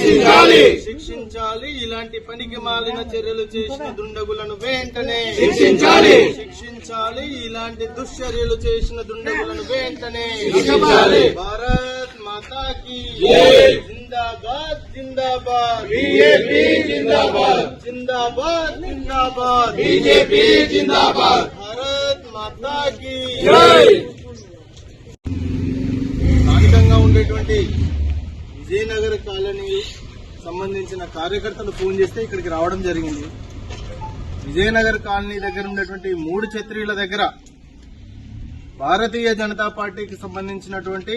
శిక్షించాలి. శిక్షించాలి. ఇలాంటి పనికి మాలిన చర్యలు చేసిన దుండగులను వెంటనే శిక్షించాలి. శిక్షించాలి. ఇలాంటి దుశ్చర్యలు చేసిన దుండగులను వెంటనే శిక్షించాలి. భారత్ మాతాకి. జిందాబాద్ జిందాబాద్. బీజేపీ జిందాబాద్. జిందాబాద్ జిందాబాద్. బీజేపీ జిందాబాద్. భారత్ మాతాకి స్థానికంగా ఉండేటువంటి విజయనగర్ కాలనీ సంబంధించిన కార్యకర్తలు ఫోన్ చేస్తే ఇక్కడికి రావడం జరిగింది. విజయనగర్ కాలనీ దగ్గర ఉన్నటువంటి మూడు ఛత్రీల దగ్గర భారతీయ జనతా పార్టీకి సంబంధించినటువంటి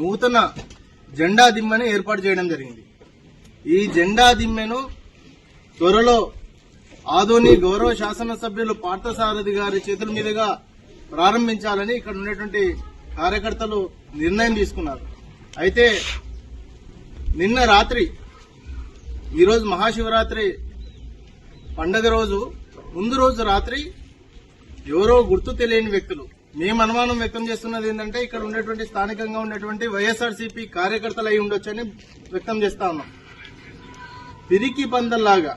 నూతన జెండా దిమ్మను ఏర్పాటు చేయడం జరిగింది. ఈ జెండా దిమ్మెను త్వరలో ఆదోని గౌరవ శాసనసభ్యులు పార్థసారథి గారి చేతుల మీదుగా ప్రారంభించాలని ఇక్కడ ఉన్నటువంటి కార్యకర్తలు నిర్ణయం తీసుకున్నారు. అయితే నిన్న రాత్రి ఈరోజు మహాశివరాత్రి పండగ రోజు ముందు రోజు రాత్రి ఎవరో గుర్తు తెలియని వ్యక్తులు మేము అనుమానం వ్యక్తం చేస్తున్నది ఏంటంటే ఇక్కడ ఉన్నటువంటి స్థానికంగా ఉన్నటువంటి వైఎస్ఆర్సీపీ కార్యకర్తలు అయి ఉండొచ్చని వ్యక్తం చేస్తా ఉన్నాం. పిరికి పందల్లాగా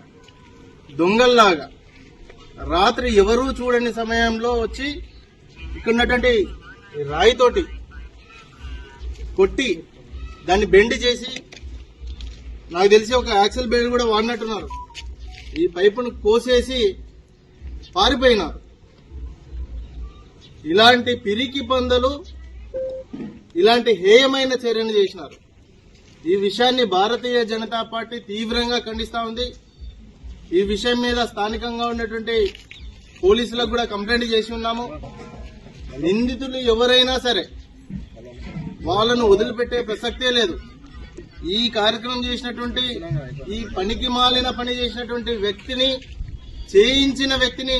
దొంగల్లాగా రాత్రి ఎవరూ చూడని సమయంలో వచ్చి ఇక్కడ ఉన్నటువంటి రాయితోటి కొట్టి దాన్ని బెండ్ చేసి నాకు తెలిసి ఒక యాక్సిల్ బెండ్ కూడా వాడినట్టున్నారు. ఈ పైపును కోసేసి పారిపోయినారు. ఇలాంటి పిరికి పందలు ఇలాంటి హేయమైన చర్యను చేసినారు. ఈ విషయాన్ని భారతీయ జనతా పార్టీ తీవ్రంగా ఖండిస్తా ఉంది. ఈ విషయం మీద స్థానికంగా ఉన్నటువంటి పోలీసులకు కూడా కంప్లైంట్ చేసి ఉన్నాము. నిందితులు ఎవరైనా సరే వాళ్ళను వదిలిపెట్టే ప్రసక్తే లేదు. ఈ కార్యక్రమం చేసినటువంటి ఈ పనికి మాలిన పని చేసినటువంటి వ్యక్తిని చేయించిన వ్యక్తిని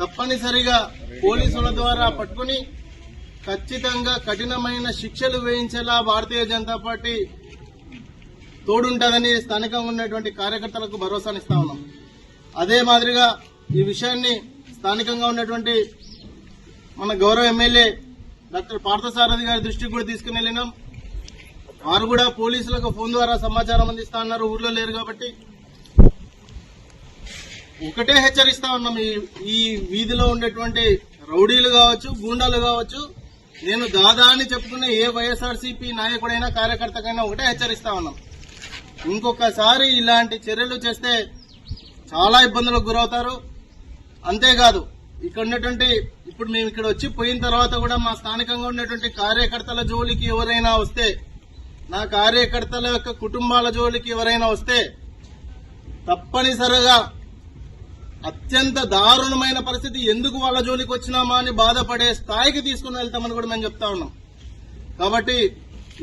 తప్పనిసరిగా పోలీసుల ద్వారా పట్టుకుని ఖచ్చితంగా కఠినమైన శిక్షలు వేయించేలా భారతీయ జనతా పార్టీ తోడుంటుందని స్థానికంగా ఉన్నటువంటి కార్యకర్తలకు భరోసానిస్తా ఉన్నాం. అదే మాదిరిగా ఈ విషయాన్ని స్థానికంగా ఉన్నటువంటి మన గౌరవ ఎమ్మెల్యే డాక్టర్ పార్థసారథి గారి దృష్టికి కూడా తీసుకుని వెళ్ళినాం. వారు కూడా పోలీసులకు ఫోన్ ద్వారా సమాచారం అందిస్తా ఉన్నారు ఊర్లో లేరు కాబట్టి. ఒకటే హెచ్చరిస్తా ఉన్నాం. ఈ ఈ వీధిలో ఉండేటువంటి రౌడీలు కావచ్చు గూండాలు కావచ్చు నేను దాదా అని చెప్పుకునే ఏ వైఎస్ఆర్సీపీ నాయకుడైనా కార్యకర్తకైనా ఒకటే హెచ్చరిస్తా ఉన్నాం. ఇంకొకసారి ఇలాంటి చర్యలు చేస్తే చాలా ఇబ్బందులకు గురవుతారు. అంతేకాదు ఇక్కడ ఉన్నటువంటి ఇప్పుడు మేము ఇక్కడ వచ్చి పోయిన తర్వాత కూడా మా స్థానికంగా ఉన్నటువంటి కార్యకర్తల జోలికి ఎవరైనా వస్తే నా కార్యకర్తల యొక్క కుటుంబాల జోలికి ఎవరైనా వస్తే తప్పనిసరిగా అత్యంత దారుణమైన పరిస్థితి ఎందుకు వాళ్ళ జోలికి వచ్చినామా అని బాధపడే స్థాయికి తీసుకుని వెళ్తామని కూడా మేము చెప్తా ఉన్నాం. కాబట్టి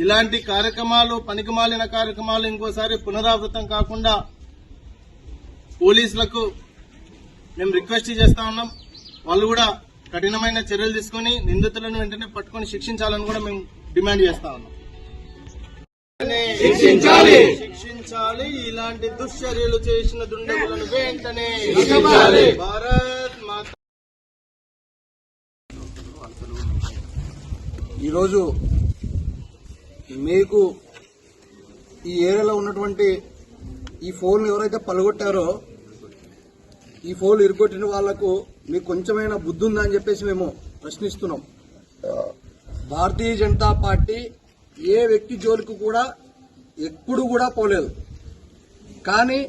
ఇలాంటి కార్యక్రమాలు పనికిమాలిన కార్యక్రమాలు ఇంకోసారి పునరావృతం కాకుండా పోలీసులకు మేము రిక్వెస్ట్ చేస్తా ఉన్నాం. వాళ్ళు కూడా కఠినమైన చర్యలు తీసుకుని నిందితులను వెంటనే పట్టుకొని శిక్షించాలని కూడా మేము డిమాండ్ చేస్తా ఉన్నాం శిక్షించాలి. శిక్షించాలి ఇలాంటి దుశ్చర్యలు చేసిన దుండగులను వెంటనే శిక్షించాలి. భారత్ మాత ఈరోజు మీకు ఈ ఏరియాలో ఉన్నటువంటి ఈ ఫోన్ ఎవరైతే పలగొట్టారో ఈ ఫోన్ ఇరుగొట్టిన వాళ్ళకు మీకు కొంచెమైనా బుద్ధి ఉందా అని చెప్పేసి మేము ప్రశ్నిస్తున్నాం. భారతీయ జనతా పార్టీ ఏ వ్యక్తి జోలికి కూడా ఎప్పుడు కూడా పోలేదు. కానీ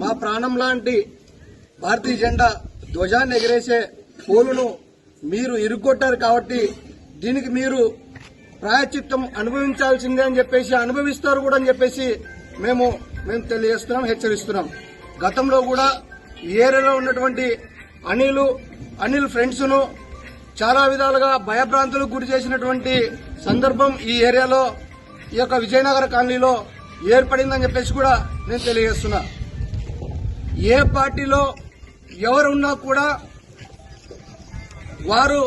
మా ప్రాణం లాంటి భారతీయ జెండా ధ్వజాన్ని ఎగరేసే పోలును మీరు ఇరుగొట్టారు కాబట్టి దీనికి మీరు ప్రాయచిత్తం అనుభవించాల్సిందే అని చెప్పేసి అనుభవిస్తారు కూడా అని చెప్పేసి మేము మేము తెలియజేస్తున్నాం హెచ్చరిస్తున్నాం. గతంలో కూడా ఏరియాలో ఉన్నటువంటి అనిల్ అనిల్ ఫ్రెండ్స్ను చాలా విధాలుగా భయభ్రాంతులకు గురి చేసినటువంటి సందర్భం ఈ ఏరియాలో ఈ యొక్క విజయనగర కాలనీలో ఏర్పడిందని చెప్పేసి కూడా నేను తెలియజేస్తున్నా. ఏ పార్టీలో ఎవరున్నా కూడా వారు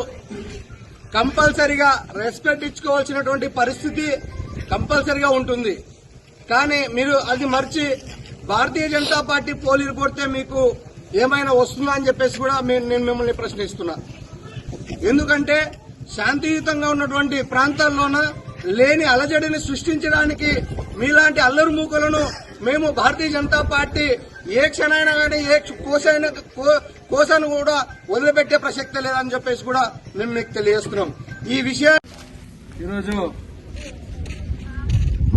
కంపల్సరిగా రెస్పెక్ట్ ఇచ్చుకోవాల్సినటువంటి పరిస్థితి కంపల్సరిగా ఉంటుంది. కానీ మీరు అది మర్చి భారతీయ జనతా పార్టీ పోలీలు కొడితే మీకు ఏమైనా వస్తుందా అని చెప్పేసి కూడా నేను మిమ్మల్ని ప్రశ్నిస్తున్నా. ఎందుకంటే శాంతియుతంగా ఉన్నటువంటి ప్రాంతాల్లోన లేని అలజడిని సృష్టించడానికి మీలాంటి అల్లరి మూకలను మేము భారతీయ జనతా పార్టీ ఏ క్షణైనా కానీ ఏ కోసైన కో- కోసాను కూడా వదిలిపెట్టే ప్రసక్తి లేదని చెప్పేసి కూడా మేము మీకు తెలియజేస్తున్నాం. ఈ విషయం ఈరోజు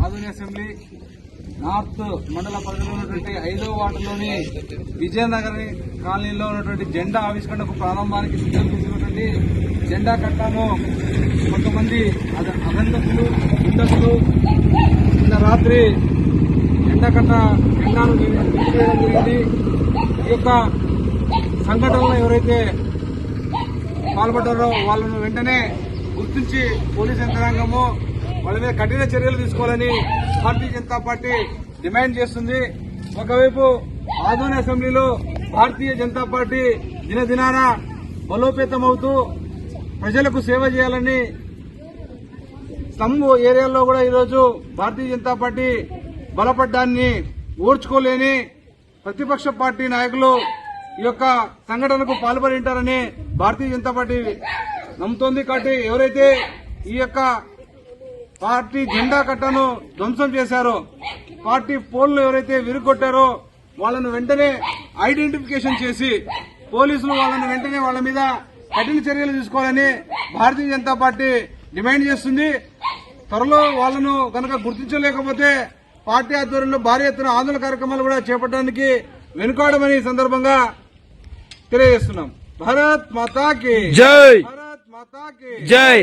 ఆధునిక అసెంబ్లీ నార్త్ మండల పరిధిలో ఉన్నటువంటి ఐదో వార్డులోని విజయనగర్ కాలనీలో ఉన్నటువంటి జెండా ఆవిష్కరణకు ప్రారంభానికి సిద్ధం చేసినటువంటి జెండా కట్టాము. కొంతమంది అద- అగంతకులు దుండకులు నిన్న రాత్రి జెండా కట్ట జెండాను జరిగింది. ఈ యొక్క సంఘటనలో ఎవరైతే పాల్పడ్డారో వాళ్ళను వెంటనే గుర్తించి పోలీస్ యంత్రాంగము వాళ్ళ మీద కఠిన చర్యలు తీసుకోవాలని భారతీయ జనతా పార్టీ డిమాండ్ చేస్తుంది. ఒకవైపు ఆధునిక అసెంబ్లీలో భారతీయ జనతా పార్టీ దినదినాన బలోపేతమవుతూ ప్రజలకు సేవ చేయాలని స్తంభ ఏరియాలో కూడా ఈరోజు భారతీయ జనతా పార్టీ బలపడ్డాన్ని ఓర్చుకోలేని ప్రతిపక్ష పార్టీ నాయకులు ఈ యొక్క సంఘటనకు పాల్పడి ఉంటారని భారతీయ జనతా పార్టీ నమ్ముతోంది. కాబట్టి ఎవరైతే ఈ యొక్క పార్టీ జెండా కట్టను ధ్వంసం చేశారో. పార్టీ పోల్ను ఎవరైతే విరుగొట్టారో వాళ్ళను వెంటనే ఐడెంటిఫికేషన్ చేసి పోలీసులు వాళ్ళను వెంటనే వాళ్ళ మీద కఠిన చర్యలు తీసుకోవాలని భారతీయ జనతా పార్టీ డిమాండ్ చేస్తుంది. త్వరలో వాళ్ళను కనుక గుర్తించలేకపోతే పార్టీ ఆధ్వర్యంలో భారీ ఎత్తున ఆందోళన కార్యక్రమాలు కూడా చేపట్టడానికి వెనుకాడమని సందర్భంగా తెలియజేస్తున్నాం. భారత్ మాతాకి జై! భారత్ మాతాకి జై!